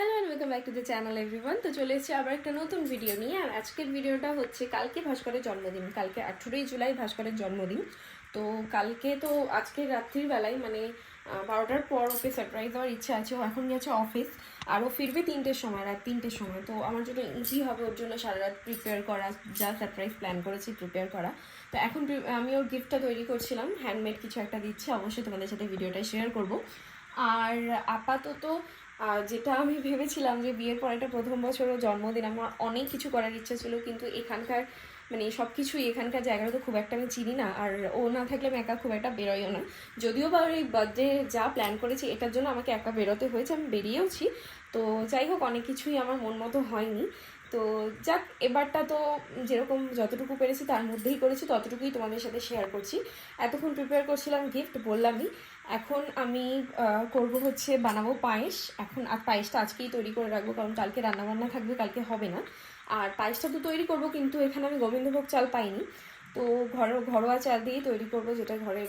Hello and welcome back to the channel everyone তো চলে এসেছি আবার একটা নতুন ভিডিও নিয়ে। আর আজকের ভিডিওটা হচ্ছে কালকে ভাস্করের জন্মদিন। কালকে আঠেরোই জুলাই ভাস্করের জন্মদিন। তো কালকে তো আজকে রাত্রির বেলায় মানে বারোটার পর ওকে সারপ্রাইজ দেওয়ার ইচ্ছা আছে। ও এখন গেছে অফিস আর ও ফিরবে তিনটের সময়, রাত তিনটের সময়। তো আমার জন্য ইজি হবে ওর জন্য সারা রাত প্রিপেয়ার করা, যা সারপ্রাইজ প্ল্যান করেছি প্রিপেয়ার করা। তো এখন আমি ওর গিফটটা তৈরি করছিলাম। হ্যান্ডমেড কিছু একটা দিচ্ছি। অবশ্যই তোমাদের সাথে ভিডিওটা শেয়ার করব। আর আপাতত আর যেটা আমি ভেবেছিলাম যে বিয়ের পর একটা প্রথম বছর ওর জন্মদিন, আমার অনেক কিছু করার ইচ্ছা ছিল, কিন্তু এখানকার মানে সব কিছুই এখানকার জায়গাটা তো খুব একটা আমি চিনি না, আর ও না থাকলে আমি একা খুব একটা বেরোইও না। যদিও বা এই বার্থডে যা প্ল্যান করেছি, এটার জন্য আমাকে একা বেরোতে হয়েছে, আমি বেরিয়েওছি। তো যাই হোক, অনেক কিছুই আমার মন মতো হয়নি। তো যাক, এবারটা তো যেরকম যতটুকু পেরেছি তার মধ্যেই করেছি, ততটুকুই তোমাদের সাথে শেয়ার করছি। এতক্ষণ প্রিপেয়ার করছিলাম গিফট বললামই। এখন আমি করব হচ্ছে বানাবো পায়েস। এখন আর পায়েসটা আজকেই তৈরি করে রাখব, কারণ কালকে রান্নাবান্না থাকবে, কালকে হবে না। আর পায়েসটা তো তৈরি করব, কিন্তু এখানে আমি গোবিন্দভোগ চাল পাইনি। তো ঘর, ঘরোয়া চাল দিয়েই তৈরি করব, যেটা ঘরে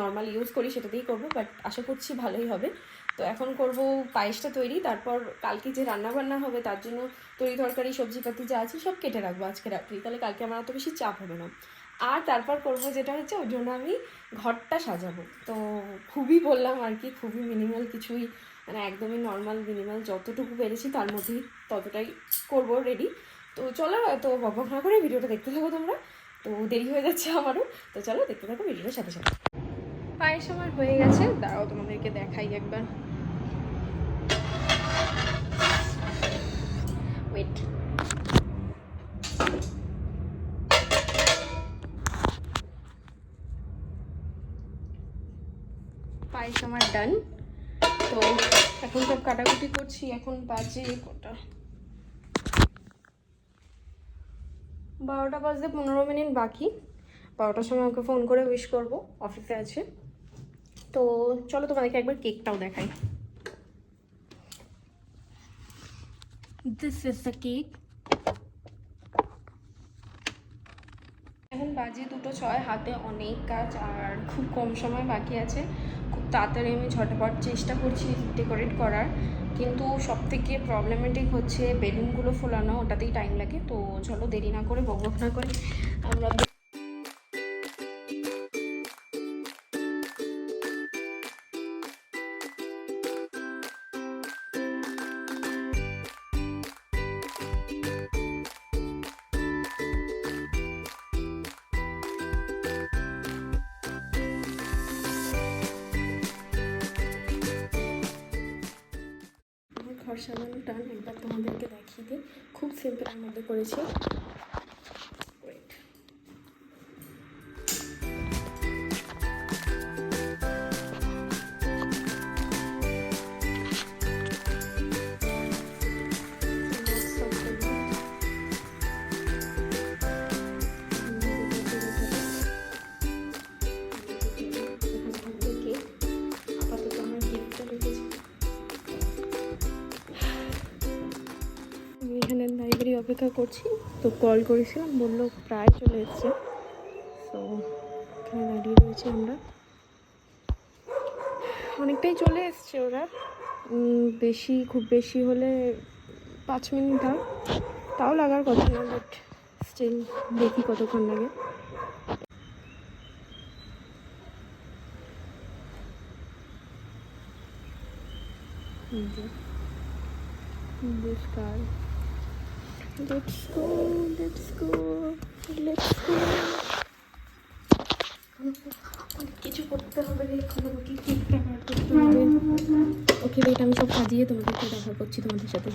নর্মাল ইউজ করি, সেটা দিয়েই করব বাট আশা করছি ভালোই হবে। তো এখন করব পায়েসটা তৈরি, তারপর কালকে যে রান্না বান্না হবে, তার জন্য তরি তরকারি সবজিপাতি যা আছে সব কেটে রাখব আজকে রাত্রি। তাহলে কালকে আমার অত বেশি চাপ হবে না। আর তারপর করব যেটা হচ্ছে ওই জন্য আমি ঘরটা সাজাবো। তো খুবই বললাম আর কি, খুবই মিনিমাল কিছুই মানে একদমই নর্মাল মিনিমাল যতটুকু পেরেছি তার মধ্যেই ততটাই করব রেডি তো চলো, তো বকবক না করে ভিডিওটা দেখতে থাকো তোমরা। তো দেরি হয়ে যাচ্ছে আমারও। তো চলো, দেখতে থাকো ভিডিওটার সাথে সাথে। পায়েস আমার হয়ে গেছে, দাঁড়াও তোমাদেরকে দেখাই একবার। ওয়েট পায়েস আমার ডান তো এখন সব কাটাকুটি করছি, এখন বাজে কটা? বারোটা বাজতে পনেরো মিনিট বাকি। বারোটার সময় ওকে ফোন করে উইশ করব অফিসে আছে। তো চলো তোমাদেরকে একবার কেকটাও দেখাই। দিস ইজ দ্য কেক এখন বাজে দুটো ছয়, হাতে অনেক কাজ আর খুব কম সময় বাকি আছে। তাড়াতাড়ি আমি ঝটপট চেষ্টা করছি ডেকোরেট করার। কিন্তু সব থেকে প্রবলেমেটিক হচ্ছে বেলুনগুলো ফোলানো, ওটাতেই টাইম লাগে। তো চলো দেরি না করে বকবক না করে আমরা ঘর সাজানো টান একবার তোমাদেরকে দেখিয়ে দিই। খুব সিম্পলের মধ্যে করেছি। অপেক্ষা করছি। তো কল করেছিলাম, বলল প্রায় চলে এসছে। তো এখানে দাঁড়িয়ে রয়েছি আমরা। অনেকটাই চলে এসছে ওরা। বেশি, খুব বেশি হলে পাঁচ মিনিট আর তাও লাগার কথা না বাট স্টিল দেখি কতক্ষণ লাগে। car Let's go, let's go, let's go. কিছু করতে হবে রে এখন আমাকে কেকটা বার করতে হবে? ওকে বেট আমি সব সাজিয়ে তোমাদেরকে দেখা করছি তোমাদের সাথে।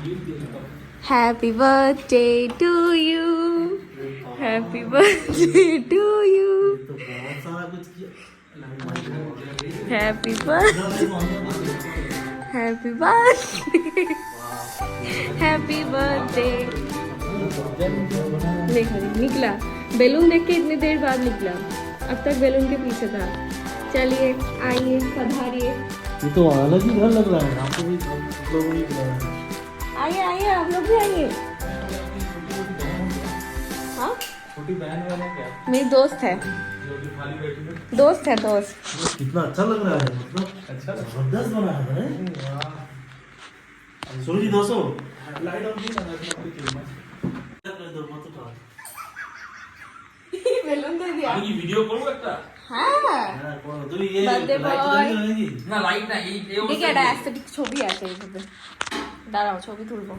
Happy birthday to you. Happy birthday to you. Happy birthday. Happy birthday. Happy birthday. निकला बैलून देख के इतनी देर बाद निकला अब तक बैलून के पीछे था चलिए आइए पधारिए ये तो अलग ही घर लग रहा है आपको भी लोगों ने आइए आइए आप लोग भी आइए हाँ छोटी बहन वाला क्या मेरी दोस्त है जो कि खाली बैठी है दोस्त है दोस्त कितना अच्छा लग रहा है मतलब अच्छा जबरदस्त बना है हैं? सूरज दोस्तों लाइट ऑन नहीं करना है कर दो मत उठाओ बैलून दे दिया আমি কি ভিডিও করবো একটা हाँ হ্যাঁ করো তুমি ये Birthday लाइट boy. जल्दी रहेगी না লাইট না এই এই দেখি একটা অ্যাস্থেটিক ছবি আছে এইভাবে দাঁড়াও ছবি তুলবো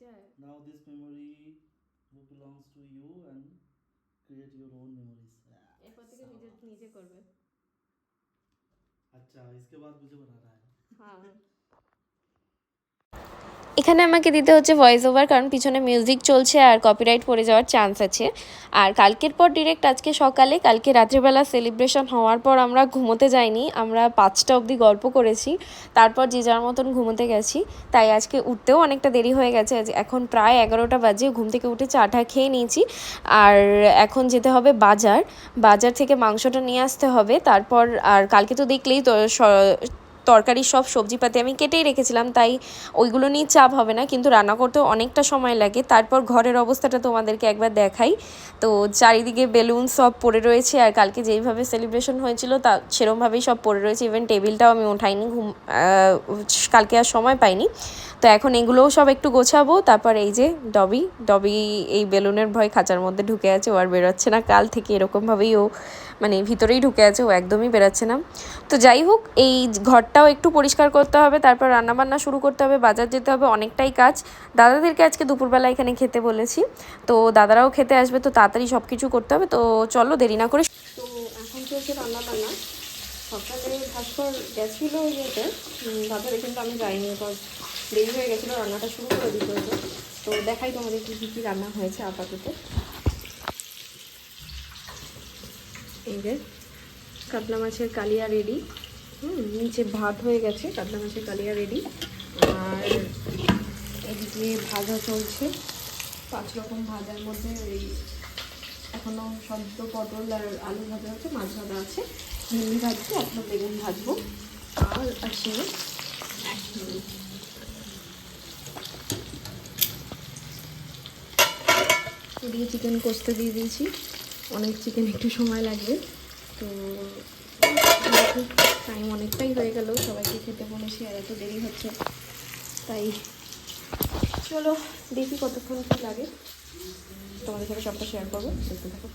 এটা দিদি চায় now this memory will belongs to you and create your own memories এরপর থেকে নিজে নিজে করবে अच्छा इसके बाद मुझे बना रहा है হ্যাঁ এখানে আমাকে দিতে হচ্ছে ভয়েস ওভার কারণ পিছনে মিউজিক চলছে আর কপিরাইট পড়ে যাওয়ার চান্স আছে। আর কালকের পর ডিরেক্ট আজকে সকালে, কালকে রাত্রিবেলা সেলিব্রেশন হওয়ার পর আমরা ঘুমোতে যাইনি। আমরা পাঁচটা অবধি গল্প করেছি। তারপর যে যার মতন ঘুমোতে গেছি। তাই আজকে উঠতেও অনেকটা দেরি হয়ে গেছে। এখন প্রায় এগারোটা বাজে, ঘুম থেকে উঠে চাটা খেয়ে নিয়েছি। আর এখন যেতে হবে বাজার। বাজার থেকে মাংসটা নিয়ে আসতে হবে। তারপর আর কালকে তো দেখলেই তো তরকারি সব সবজিপাতি আমি কেটেই রেখেছিলাম, তাই ওইগুলো নিয়ে চাপ হবে না, কিন্তু রান্না করতেও অনেকটা সময় লাগে। তারপর ঘরের অবস্থাটা তোমাদেরকে একবার দেখাই। তো চারিদিকে বেলুন সব পড়ে রয়েছে, আর কালকে যেইভাবে সেলিব্রেশন হয়েছিল তা সেরমভাবেই সব পড়ে রয়েছে। ইভেন টেবিলটাও আমি ওঠাইনি ঘুম কালকে আর সময় পাইনি। তো এখন এগুলোও সব একটু গোছাবো। তারপর এই যে ডবি ডবি এই বেলুনের ভয় খাঁচার মধ্যে ঢুকে আছে, ও আর বেরোচ্ছে না। কাল থেকে এরকমভাবেই ও মানে ভিতরেই ঢুকে আছে, ও একদমই বেরোচ্ছে না। তো যাই হোক, এই ঘরটাও একটু পরিষ্কার করতে হবে, তারপর রান্নাবান্না শুরু করতে হবে, বাজার যেতে হবে, অনেকটাই কাজ। দাদাদেরকে আজকে দুপুরবেলা এখানে খেতে বলেছি। তো দাদারাও খেতে আসবে, তো তাড়াতাড়ি সব কিছু করতে হবে। তো চলো দেরি না করে তো এখন চলছে রান্না বান্না সকালে ভাস্কর গেছিল ইয়েতে বাজারে কিন্তু আমি যাইনি দেরি হয়ে গেছিল, রান্নাটা শুরু করে দিতে হতো। তো দেখাই তোমাদের কী কী রান্না হয়েছে আপাতত। এই যে কাতলা মাছের কালিয়া রেডি। হুম, নিচে ভাত হয়ে গেছে, কাতলা মাছের কালিয়া রেডি। আর এদিকে ভাজা চলছে। পাঁচ রকম ভাজার মধ্যে ওই এখনও সদ্য পটল আর আলু ভাজা আছে মাছ ভাজা আছে। ভেন্ডি ভাজবো আপনার বেগুন ভাজবো। আর আছে এদিকে চিকেন কষতে দিয়ে দিয়েছি। অনেক চিকেন একটু সময় লাগবে। তো টাইম অনেকটাই হয়ে গেল, সবাইকে খেতে বলেছি, আর এত দেরি হচ্ছে। তাই চলো, দেখি কতক্ষণ কী লাগে। তোমাদের সাথে সবটা শেয়ার করব। দেখতে থাকো।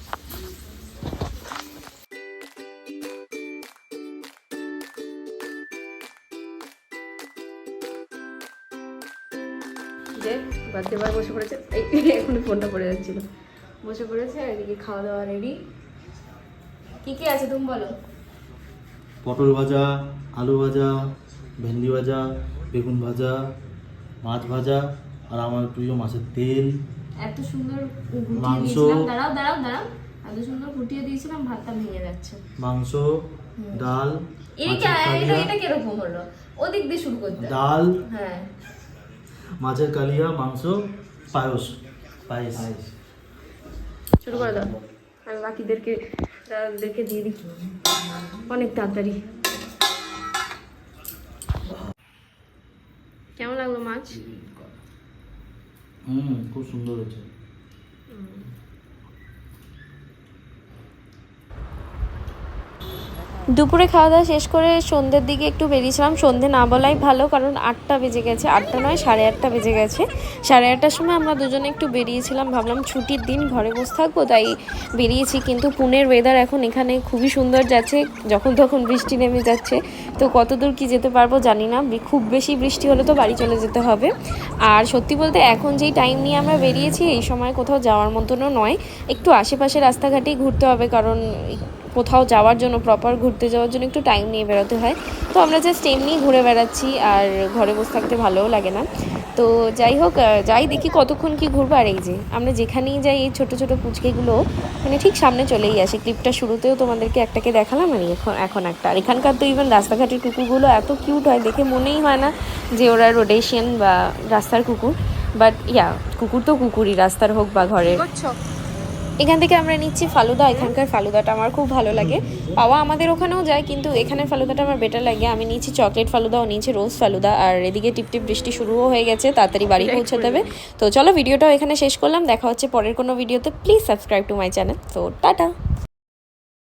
যে বাচ্চা বসে পড়েছে। এখন ফোনটা পড়ে যাচ্ছিল। বসে পড়েছে আর এদিকে খাওয়া দাওয়া রেডি কি কি আছে তুমি বলো? পটল ভাজা আলু ভাজা ভেন্ডি ভাজা বেগুন ভাজা মাছ ভাজা আর আমার প্রিয় মাছের তেল। এত সুন্দর মাংস। দাঁড়াও দাঁড়াও দাঁড়াও। এত সুন্দর গুটিয়ে দিয়েছিলাম ভাতটা ভেঙে যাচ্ছে। মাংস ডাল এটা এটা কীরকম হলো? ওদিক দিয়ে শুরু করতে। ডাল হ্যাঁ। মাছের কালিয়া মাংস পায়েস। পায়েস। শুরু করে দাও। আমি বাকিদেরকে দেখে দিয়ে দিই। অনেক তাড়াতাড়ি। কেমন লাগল মাছ? হুম খুব সুন্দর হয়েছে। দুপুরে খাওয়া দাওয়া শেষ করে সন্ধ্যের দিকে একটু বেরিয়েছিলাম। সন্ধে না বলাই ভালো, কারণ আটটা বেজে গেছে। আটটা নয়, সাড়ে আটটা বেজে গেছে। সাড়ে আটটার সময় আমরা দুজনে একটু বেরিয়েছিলাম। ভাবলাম ছুটির দিন ঘরে বসে থাকব, তাই বেরিয়েছি। কিন্তু পুনের ওয়েদার এখন এখানে খুবই সুন্দর যাচ্ছে, যখন তখন বৃষ্টি নেমে যাচ্ছে। তো কত দূর কি যেতে পারব জানি না। খুব বেশি বৃষ্টি হলে তো বাড়ি চলে যেতে হবে। আর সত্যি বলতে এখন যেই টাইম নিয়ে আমরা বেরিয়েছি, এই সময় কোথাও যাওয়ার মতনও নয়। একটু আশেপাশে রাস্তাঘাটেই ঘুরতে হবে, কারণ কোথাও যাওয়ার জন্য প্রপার ঘুরতে যাওয়ার জন্য একটু টাইম নিয়ে বেরোতে হয়। তো আমরা জাস্ট এমনি ঘুরে বেড়াচ্ছি আর ঘরে বসে থাকতে ভালোও লাগে না। তো যাই হোক যাই দেখি কতক্ষণ কি ঘুরবো। আর এই যে আমরা যেখানেই যাই, এই ছোটো ছোটো পুচকেগুলো মানে ঠিক সামনে চলেই আসে। ক্লিপটা শুরুতেও তোমাদেরকে একটাকে দেখালাম, আর এখন এখন একটা। আর এখানকার তো ইভেন রাস্তাঘাটের কুকুরগুলো এত কিউট হয়, দেখে মনেই হয় না যে ওরা রোডেশিয়ান বা রাস্তার কুকুর। বাট ইয়া কুকুর তো কুকুরই, রাস্তার হোক বা ঘরের। এখান থেকে আমরা নিচ্ছি ফালুদা এখানকার ফালুদাটা আমার খুব ভালো লাগে। পাওয়া আমাদের ওখানেও যায় কিন্তু এখানে ফালুদাটা আমার বেটার লাগে। আমি নিয়েছি চকলেট ফালুদা ও নিয়েছি রোজ ফালুদা আর এদিকে টিপটিপ বৃষ্টি শুরুও হয়ে গেছে তাড়াতাড়ি বাড়ি পৌঁছে দেবে। তো চলো ভিডিওটাও এখানে শেষ করলাম। দেখা হচ্ছে পরের কোনো ভিডিওতে please subscribe to my channel তো টাটা।